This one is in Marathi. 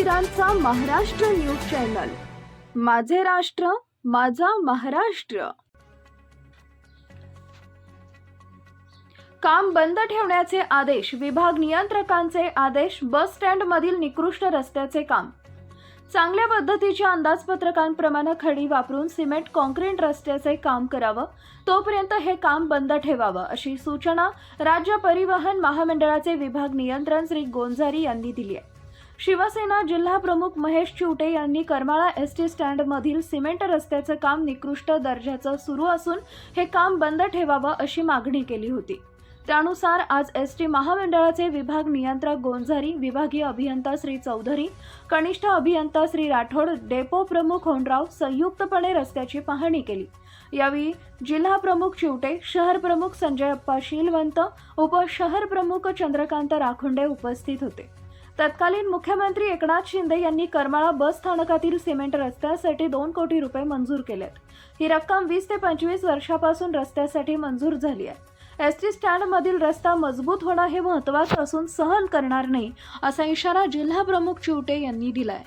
Maharashtra news channel. माझे राष्ट्र माझा महाराष्ट्र. काम बंद ठेवण्याचे आदेश विभाग नियंत्रकांचे आदेश बस स्टँडमधील निकृष्ट रस्त्याचे काम. चांगल्या पद्धतीच्या अंदाजपत्रकांप्रमाणे खडी वापरून सिमेंट कॉन्क्रीट रस्त्याचे काम करावं तोपर्यंत हे काम बंद ठेवावं अशी सूचना राज्य परिवहन महामंडळाचे विभाग नियंत्रण श्री गोंजारी यांनी दिली आहे. शिवसेना जिल्हा प्रमुख महेश चिवटे यांनी करमाळा एस टी स्टँडमधील सिमेंट रस्त्याचं काम निकृष्ट दर्जाचं सुरू असून हे काम बंद ठेवावं अशी मागणी केली होती. त्यानुसार आज एस टी महामंडळाचे विभाग नियंत्रक गोंझारी विभागीय अभियंता श्री चौधरी कनिष्ठ अभियंता श्री राठोड डेपो प्रमुख होंडराव संयुक्तपणे रस्त्याची पाहणी केली. यावेळी जिल्हा प्रमुख चिवटे शहर प्रमुख संजय अप्पा शीलवंत उप शहर प्रमुख चंद्रकांत राखुंडे उपस्थित होते. तत्कालीन मुख्यमंत्री एकनाथ शिंदे यांनी करमाळा बस स्थानकातील सिमेंट रस्त्यासाठी दोन कोटी रुपये मंजूर केलेत. ही रक्कम वीस ते पंचवीस वर्षापासून रस्त्यासाठी मंजूर झाली आहे. एस टी स्टँडमधील रस्ता मजबूत होणं हे महत्त्वाचं असून सहन करणार नाही असा इशारा जिल्हा प्रमुख चिवटे यांनी दिलाय.